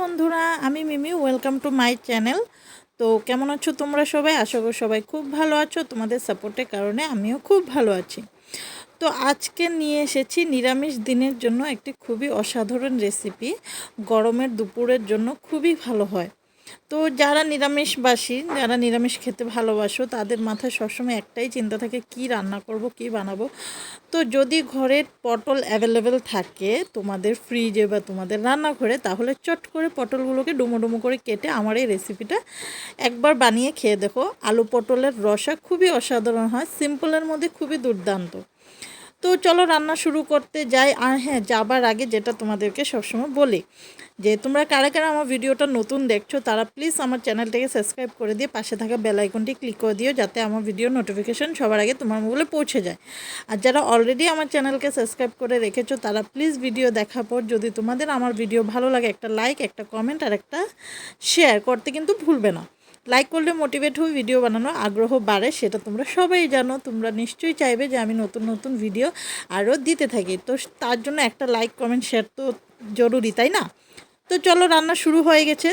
বন্ধুরা, আমি Mimi welcome to my channel তো কেমন আছো তোমরা সবাই? আশা করি সবাই খুব ভালো আছো। তোমাদের সাপোর্টের কারণে আমিও খুব ভালো আছি। তো আজকে নিয়ে এসেছি নিরামিষ দিনের জন্য একটি খুবই অসাধারণ রেসিপি গরমের দুপুরের জন্য খুবই ভালো হয়। তো যারা নিরামিষবাসী, যারা নিরামিষ খেতে ভালোবাসো, তাদের মাথায় সবসময় একটাই চিন্তা থাকে, কি রান্না করব, কি বানাবো? তো যদি ঘরের পটল অ্যাভেলেবেল থাকে তোমাদের ফ্রিজে বা তোমাদের রান্নাঘরে, তাহলে চট করে পটলগুলোকে ডুমো ডুমো করে কেটে আমার এই রেসিপিটা একবার বানিয়ে খেয়ে দেখো। আলু পটলের রসা খুবই অসাধারণ হয় সিম্পলের মধ্যে খুবই দুর্দান্ত। তো চলো রান্না শুরু করতে যাই। আর হ্যাঁ যাবার আগে যেটা তোমাদেরকে সবসময় বলি, যে তোমরা কারা কারা আমার ভিডিওটা নতুন দেখছ, তারা প্লিজ আমার চ্যানেলটাকে সাবস্ক্রাইব করে দিয়ে পাশে থাকা বেল আইকনটি ক্লিক করে দিও, যাতে আমার ভিডিও নোটিফিকেশন সবার আগে তোমার মোবাইলে পৌঁছে যায়। আর যারা অলরেডি আমার চ্যানেলকে সাবস্ক্রাইব করে রেখেছো, তারা প্লিজ ভিডিও দেখার পর যদি তোমাদের আমার ভিডিও ভালো লাগে, একটা লাইক একটা কমেন্ট আর একটা শেয়ার করতে কিন্তু ভুলবে না। লাইক করলে মোটিভেট হয়ে ভিডিও বানানোর আগ্রহ বাড়ে, সেটা তোমরা সবাই জানো। তোমরা নিশ্চয়ই চাইবে যে আমি নতুন নতুন ভিডিও আরও দিতে থাকি। তো তার জন্য একটা লাইক কমেন্ট শেয়ার তো জরুরি, তাই না? তো চলো রান্না শুরু হয়ে গেছে।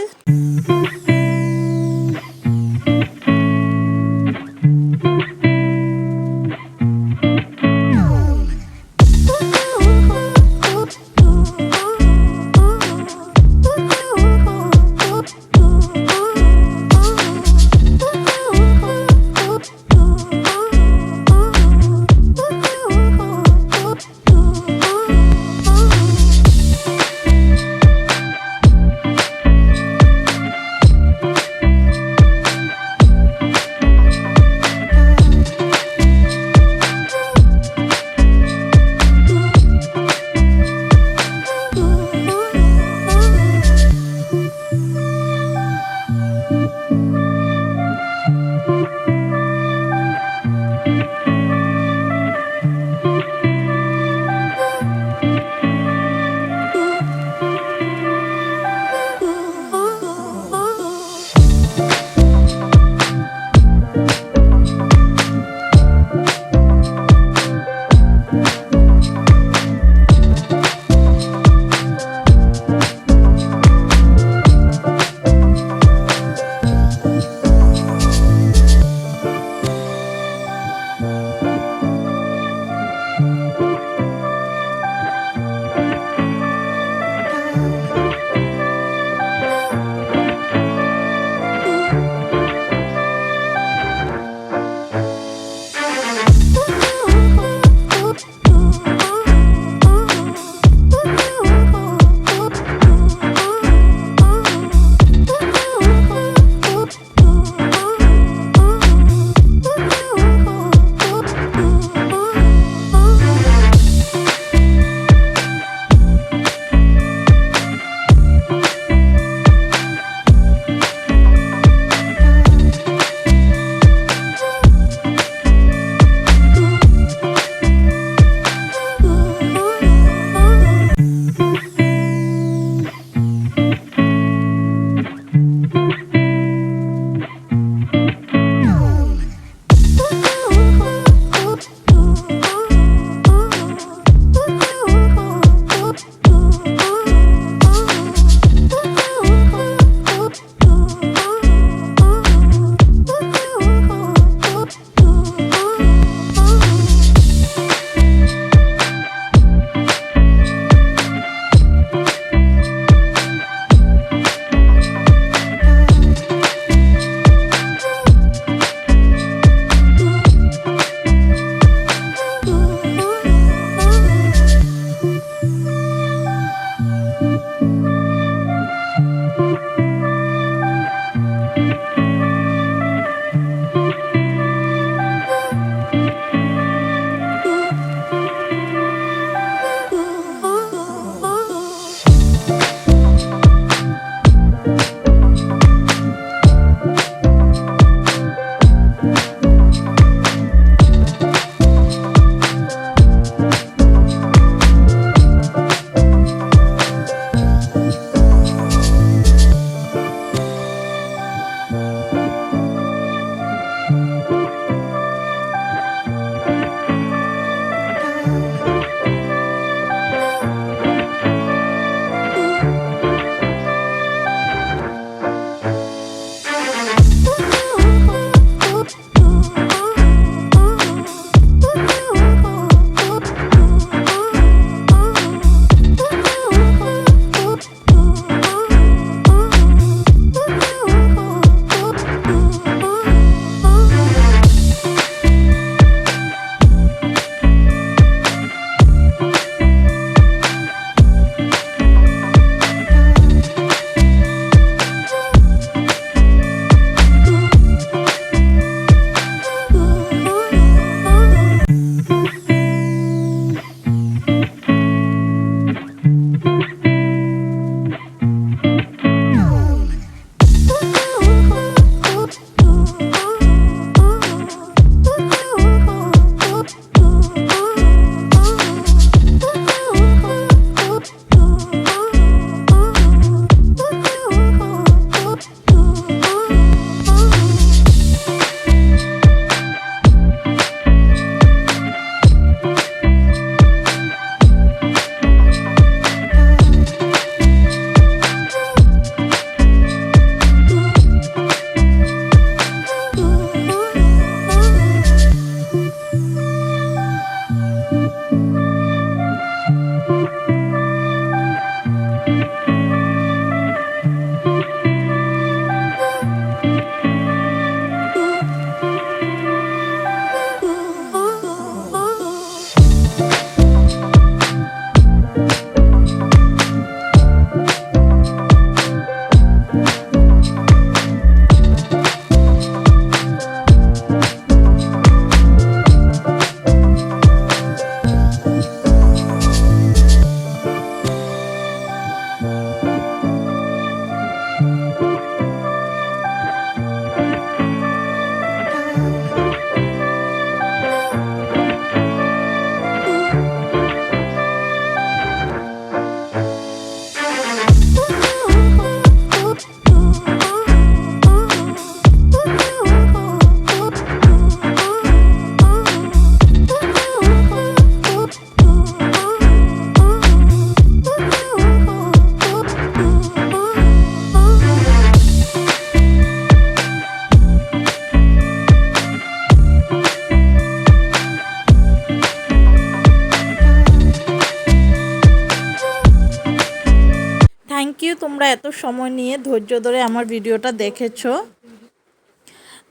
তোমরা এত সময় নিয়ে ধৈর্য ধরে আমার ভিডিওটা দেখেছ।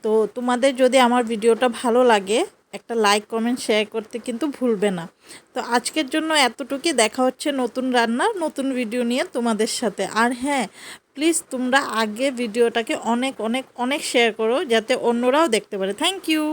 তো তোমাদের যদি আমার ভিডিওটা ভালো লাগে, একটা লাইক, কমেন্ট, শেয়ার করতে কিন্তু ভুলবে না। তো আজকের জন্য এতটুকুই। দেখা হচ্ছে নতুন রান্নার নতুন ভিডিও নিয়ে তোমাদের সাথে। আর হ্যাঁ প্লিজ তোমরা আগে ভিডিওটাকে অনেক অনেক অনেক শেয়ার করো, যাতে অন্যরাও দেখতে পারে। Thank you